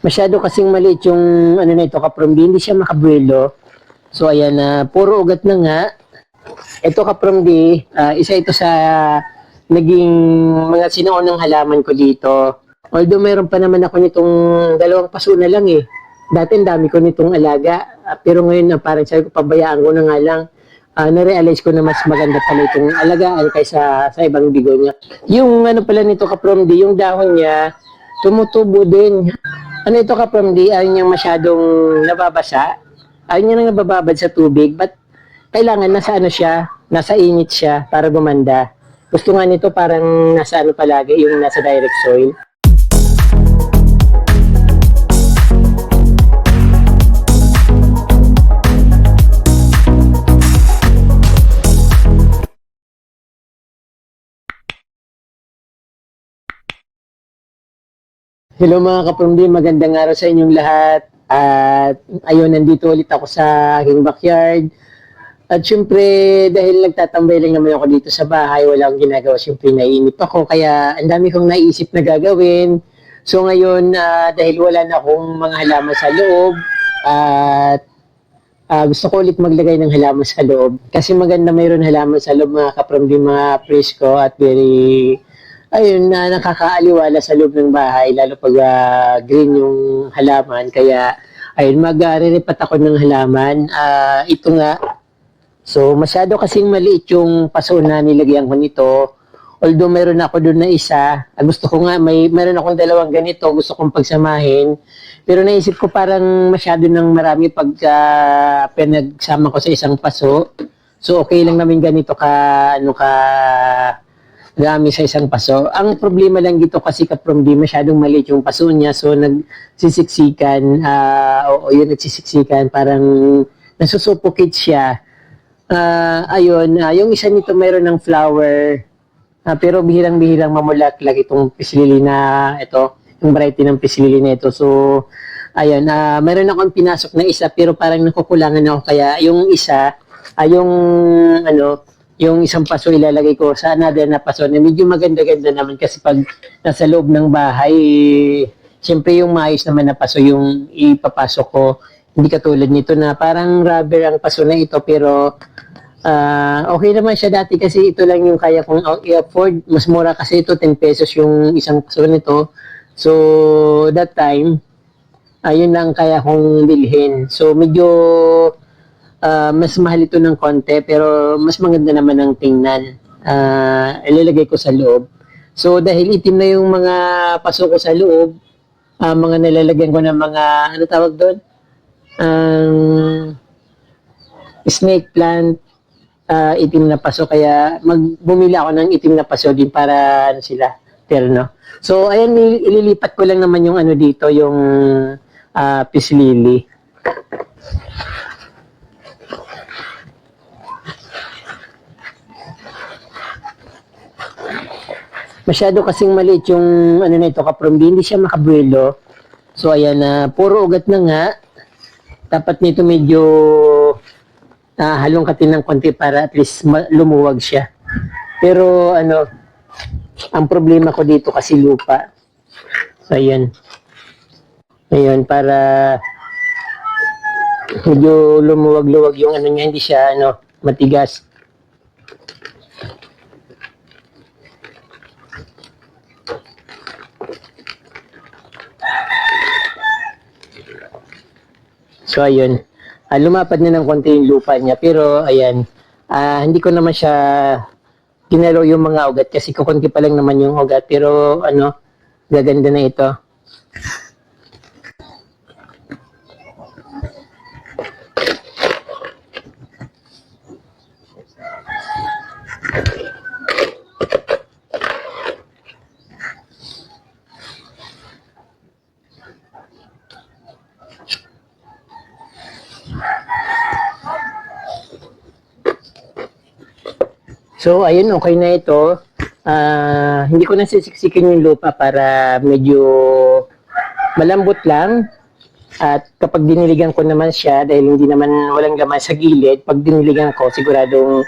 Masyado kasing maliit yung ano na ito, kapromdi. Hindi siya makabuelo. So, ayan na. puro ugat na nga. Ito kapromdi, ah, isa ito sa naging mga sinuunang halaman ko dito. Although meron pa naman ako nitong dalawang paso na lang eh. Dati ang dami ko nitong alaga. Ah, pero ngayon na parang sabi ko, pabayaan ko na nga lang. Ah, na-realize ko na mas maganda pala itong alagaan kaysa sa ibang bigonya. Yung ano pala nito kapromdi, yung dahon niya, tumutubo din. Ano ito kapromdi, ayaw niyang masyadong nababasa. Ayaw niya nang nabababad sa tubig. But kailangan nasa ano siya, nasa init siya para gumanda. Gusto nga nito parang nasa ano palagi, yung nasa direct soil. Hello mga kapamdi, magandang araw sa inyong lahat. At ayun, nandito ulit ako sa aking backyard. At syempre, dahil nagtatambay lang naman ako dito sa bahay, wala akong ginagawa. Syempre, naiinip ako. Kaya ang dami kong naisip na gagawin. So ngayon, ah, dahil wala na akong mga halaman sa loob, at ah, gusto ko ulit maglagay ng halaman sa loob. Kasi maganda mayroon halaman sa loob mga kapramdi, mga presko at very ayun na nakakaaliwala sa loob ng bahay lalo pag ah, green yung halaman. Kaya ayun mag-riripat ako ng halaman. Ah, ito nga. So masyado kasing maliit yung paso na nilagyan ko nito. Although meron ako doon na isa. Ah, gusto ko nga may meron akong dalawang ganito gusto kong pagsamahin. Pero naisip ko parang masyado ng marami pag ah, pinagsama ko sa isang paso. So okay lang namin ganito ka ano ka dami sa isang paso. Ang problema lang dito kasi kaprom di masyadong maliit yung paso niya so nagsisiksikan ah o yun nagsisiksikan parang nasusuffocate siya. Ah, ayun, ah, yung isa nito mayroon ng flower ah, pero bihirang-bihirang mamulaklak itong pisilili na ito, yung variety ng pisilili na ito. So, ayun, ah, mayroon akong pinasok na isa pero parang nakukulangan ako kaya yung isa, ah, yung ano, yung isang paso ilalagay ko sa another na paso na medyo maganda-ganda naman kasi pag nasa loob ng bahay, siyempre yung maayos naman na paso yung ipapasok ko. Hindi katulad nito na parang rubber ang paso na ito pero ah, okay naman siya dati kasi ito lang yung kaya kong uh, i-afford. Mas mura kasi ito, 10 pesos yung isang paso nito. So, that time, ayun lang kaya kong bilhin. So, medyo ah, mas mahal ito ng konti pero mas maganda naman ang tingnan. Ah, ilalagay ko sa loob. So dahil itim na yung mga paso ko sa loob, ah, mga nilalagyan ko ng mga ano tawag doon? Ang snake plant ah, itim na paso kaya magbumili ako ng itim na paso din para ano sila terno. So ayan ililipat ko lang naman yung ano dito yung ah, peace masyado kasing maliit yung ano na ito kapromdi, hindi siya makabuelo. So ayan na, puro ugat na nga. Dapat nito medyo uh, halong katin ng konti para at least lumuwag siya. Pero ano, ang problema ko dito kasi lupa. So ayan. Ayan, para medyo lumuwag-luwag yung ano niya, hindi siya ano, matigas. So ayun, Ah, lumapad na ng konti yung lupa niya. Pero ayan, ah, hindi ko naman siya ginalaw yung mga ugat kasi kukunti pa lang naman yung ugat. Pero ano, gaganda na ito. So, ayun, okay na ito. Ah, hindi ko na sisiksikin yung lupa para medyo malambot lang. At kapag diniligan ko naman siya, dahil hindi naman walang laman sa gilid, pag diniligan ko, siguradong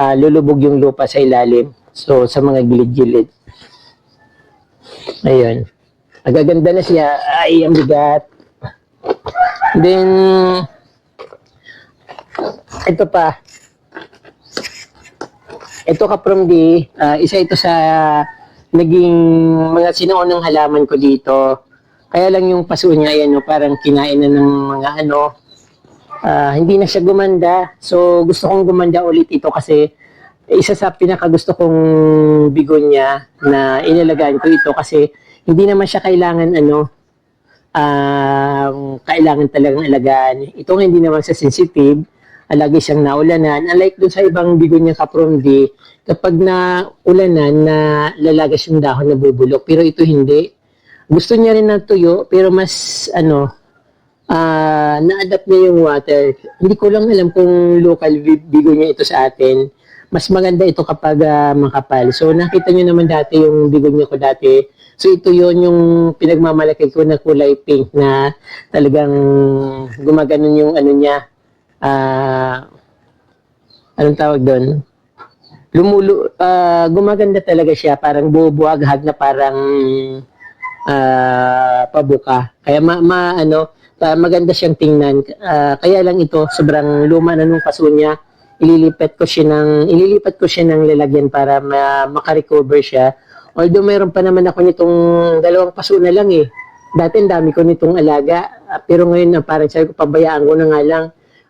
ah, lulubog yung lupa sa ilalim. So, sa mga gilid-gilid. Ayun. Nagaganda na siya. Ay, ang bigat. Then, ito pa. Ito ka from di, ah, isa ito sa naging mga sinuunang halaman ko dito. Kaya lang yung paso niya, ayan, no, parang kinain na ng mga ano, ah, hindi na siya gumanda. So, gusto kong gumanda ulit ito kasi isa sa pinakagusto kong bigonya na inalagaan ko ito kasi hindi naman siya kailangan ano, um, kailangan talagang alagaan. Ito hindi naman sa sensitive, lagi siyang naulanan. Unlike dun sa ibang bigonya kapromdi, kapag na ulanan na lalagas yung dahon na bubulok, pero ito hindi. Gusto niya rin ng tuyo, pero mas ano, ah na-adapt niya yung water. Hindi ko lang alam kung local bi- bigonya ito sa atin. Mas maganda ito kapag ah, makapal. So nakita niyo naman dati yung bigonya ko dati. So ito yon yung pinagmamalaki ko na kulay pink na talagang gumaganon yung ano niya. Ah anong tawag doon? Lumulu ah, gumaganda talaga siya, parang bubuhaghag na parang ah, pabuka. Kaya ma, ma- ano, pa- maganda siyang tingnan. Ah, kaya lang ito, sobrang luma na nung paso niya. Ililipat ko siya ng ililipat ko siya ng lalagyan para ma, makarecover siya. Although mayroon pa naman ako nitong dalawang paso na lang eh. Dati ang dami ko nitong alaga. Pero ngayon ah, parang sabi ko pabayaan ko na nga lang.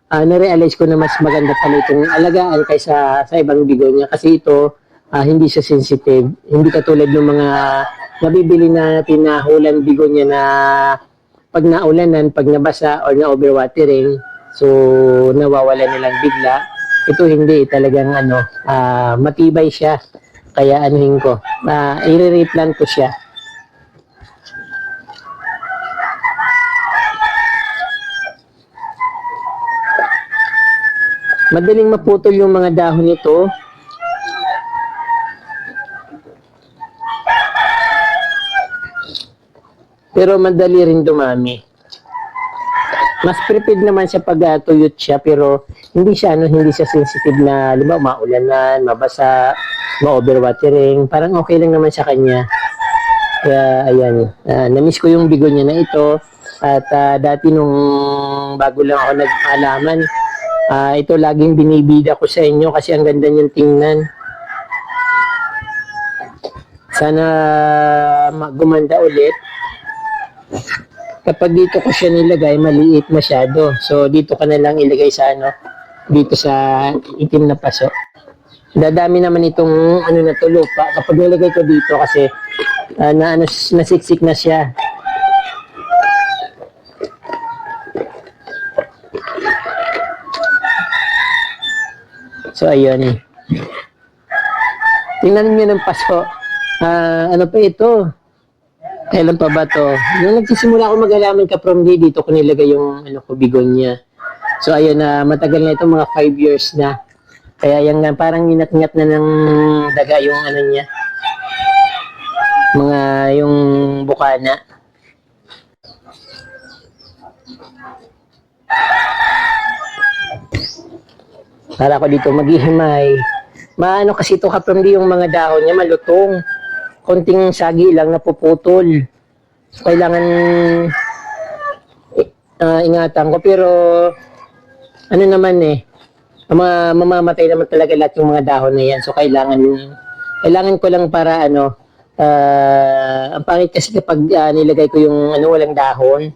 Ah, na-realize ko na mas maganda pala itong alagaan kaysa sa ibang bigonya kasi ito ah, hindi siya sensitive. Hindi katulad ng mga nabibili natin na hulan bigonya na pag naulanan, pag nabasa or na overwatering, so nawawala nilang bigla. Ito hindi talagang ano, ah, matibay siya. Kaya anuhin ko, uh, i-replant ko siya. Madaling maputol yung mga dahon nito. Pero madali rin dumami. Mas prepared naman siya pag uh, tuyot siya pero hindi siya ano hindi siya sensitive na lima maulanan, mabasa, ma-overwatering. Parang okay lang naman sa kanya. Kaya ayan, uh, na-miss ko yung bigo niya na ito. At ah, dati nung bago lang ako nag-alaman, ah, ito laging binibida ko sa inyo kasi ang ganda niyang tingnan. Sana ma- gumanda ulit. Kapag dito ko siya nilagay, maliit masyado. So, dito ka na lang ilagay sa ano, dito sa itim na paso. Dadami naman itong ano na to lupa. Kapag nilagay ko dito kasi ah, na ano, nasiksik na siya. So, ayun. Tingnan niyo ng paso. Ah, ano pa ito? Kailan pa ba to? Nung nagsisimula ako mag-alaman ka from day, dito ko nilagay yung ano ko, bigonya. So ayun na, matagal na ito, mga 5 years na. Kaya yung nga, parang inat-ngat na ng daga yung ano niya. Mga yung bukana. Para ako dito maghihimay. Maano kasi ito kapag yung mga dahon niya malutong konting sagi lang napuputol. So, kailangan uh, ingatan ko. Pero, ano naman eh, ma mamamatay naman talaga lahat yung mga dahon na yan. So, kailangan, kailangan ko lang para ano, uh, ang pangit kasi kapag uh, nilagay ko yung ano, walang dahon.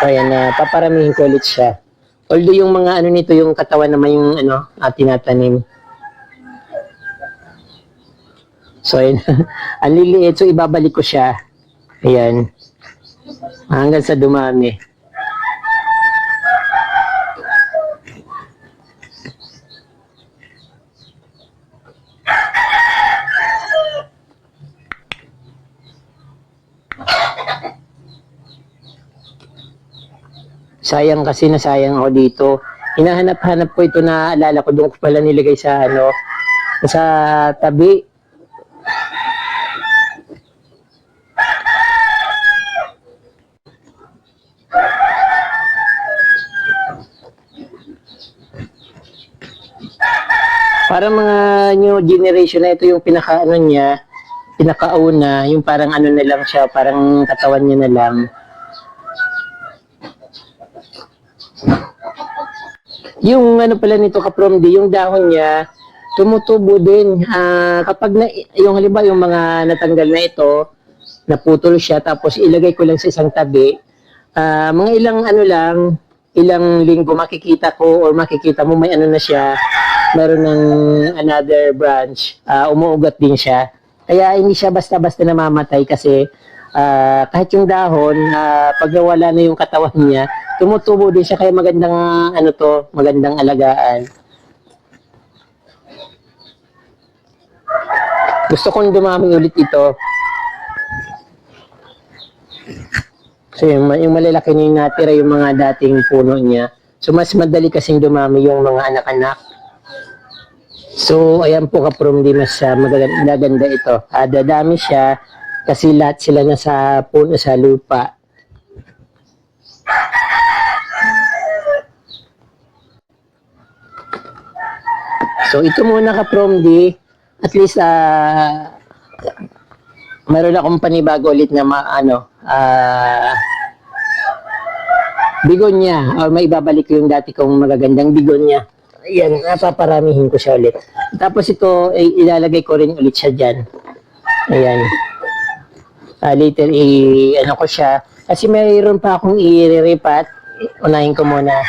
So, ayan, uh, paparamihin ko ulit siya. Although yung mga ano nito, yung katawan naman yung ano, uh, tinatanim. So, ayun. ang liliit. So, ibabalik ko siya. Ayan. Hanggang sa dumami. Sayang kasi na sayang ako dito. Hinahanap-hanap ko ito na alala ko doon ko pala nilagay sa ano sa tabi Para mga new generation na ito yung pinaka ano niya, pinakauna, yung parang ano na lang siya, parang katawan niya na lang. Yung ano pala nito ka-from D, yung dahon niya, tumutubo din. Ah, kapag na, yung halimbawa yung mga natanggal na ito, naputol siya, tapos ilagay ko lang sa isang tabi, ah, mga ilang ano lang, ilang linggo makikita ko or makikita mo may ano na siya, meron ng another branch, ah, umuugat din siya. Kaya hindi siya basta-basta namamatay kasi ah, kahit yung dahon, ah, pag nawala na yung katawan niya, tumutubo din siya kaya magandang ano to, magandang alagaan. Gusto kong dumami ulit ito. So yung, yung malalaki na yung natira yung mga dating puno niya. So mas madali kasing dumami yung mga anak-anak. So ayan po ka-from di mas uh, magaganda ito. Ah, dadami siya kasi lahat sila nasa puno sa lupa. So ito muna ka-from di at least ah meron akong panibago ulit na ma, ano, ah bigonya or may ibabalik ko yung dati kong magagandang bigonya. Ayan, napaparamihin ko siya ulit. Tapos ito, ay ilalagay ko rin ulit siya dyan. Ayan. Ah, later, i, ano ko siya. Kasi mayroon pa akong i-repat. Unahin ko muna.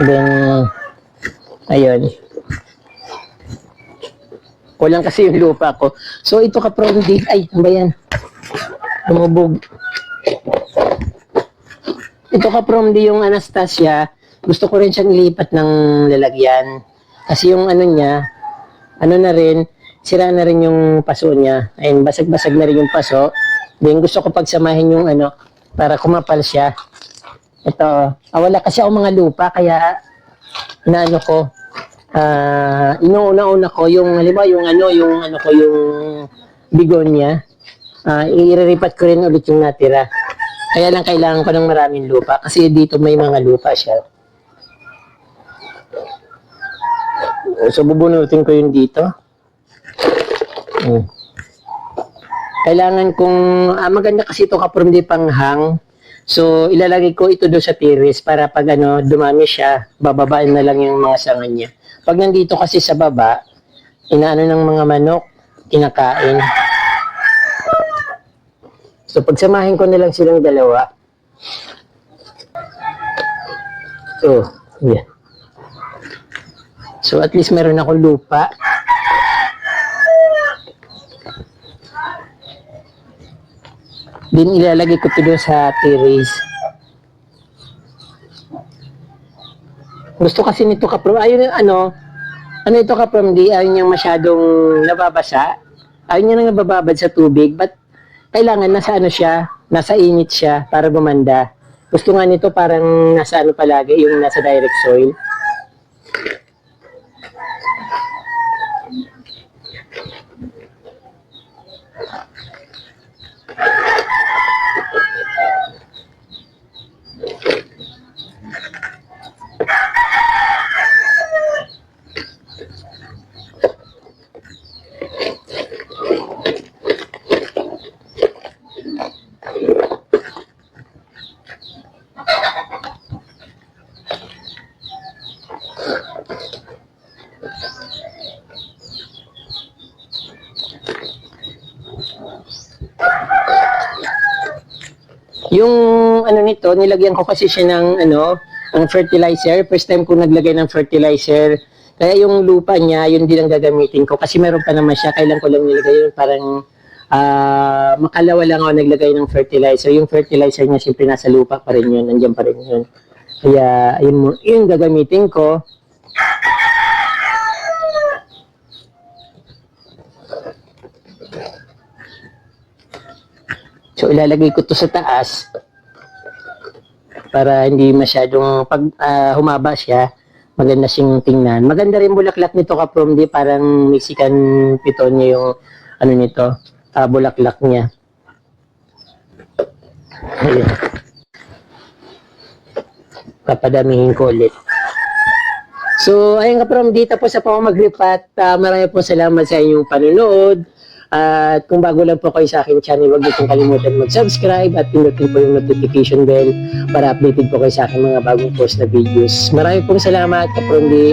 Then, ayun. Kulang kasi yung lupa ko. So, ito ka from di, ay, ano ba yan? Lumubog. Ito ka from di yung Anastasia. Gusto ko rin siyang ilipat ng lalagyan. Kasi yung ano niya, ano na rin, sira na rin yung paso niya. Ayun, basag-basag na rin yung paso. Then gusto ko pagsamahin yung ano, para kumapal siya. Ito, ah, wala kasi ako mga lupa, kaya inaano ko, ah, inuuna-una ko yung, halimbawa yung ano, yung ano ko, yung bigonya, ah, iriripat ko rin ulit yung natira. Kaya lang kailangan ko ng maraming lupa kasi dito may mga lupa siya. So bubunutin ko yun dito. Hmm. Kailangan kong ah, maganda kasi ito kaprom di panghang. So ilalagay ko ito doon sa tiris para pag ano dumami siya, bababaan na lang yung mga sanga niya. Pag nandito kasi sa baba, inaano ng mga manok, kinakain. So pagsamahin ko na lang silang dalawa. So, yeah. So at least meron akong lupa. Din ilalagay ko ito sa terrace. Gusto kasi nito ka from, ayun ano, ano ito ka from di, ayun yung masyadong nababasa. Ayun yung nabababad sa tubig, but kailangan nasa ano siya, nasa init siya para gumanda. Gusto nga nito parang nasa ano palagi, yung nasa direct soil. Yung ano nito, nilagyan ko kasi siya ng ano, ang fertilizer. First time ko naglagay ng fertilizer. Kaya yung lupa niya, yun din ang gagamitin ko. Kasi meron pa naman siya, kailan ko lang nilagay yun. Parang ah makalawa lang ako naglagay ng fertilizer. Yung fertilizer niya, siyempre nasa lupa pa rin yun. Nandiyan pa rin yun. Kaya yun, mo- yun gagamitin ko. So ilalagay ko to sa taas para hindi masyadong pag ah, humaba siya, maganda siyang tingnan. Maganda rin bulaklak nito ka from di parang Mexican pitonia yung ano nito, ah, bulaklak niya. Ayan. Papadamihin ko ulit. So, ayun ka from di tapos sa po maglipat. Ah, marami po salamat sa inyong panunood. At kung bago lang po kayo sa aking channel, huwag niyo pong kalimutan mag-subscribe at pinutin po yung notification bell para updated po kayo sa aking mga bagong post na videos. Maraming pong salamat, Kaprondi.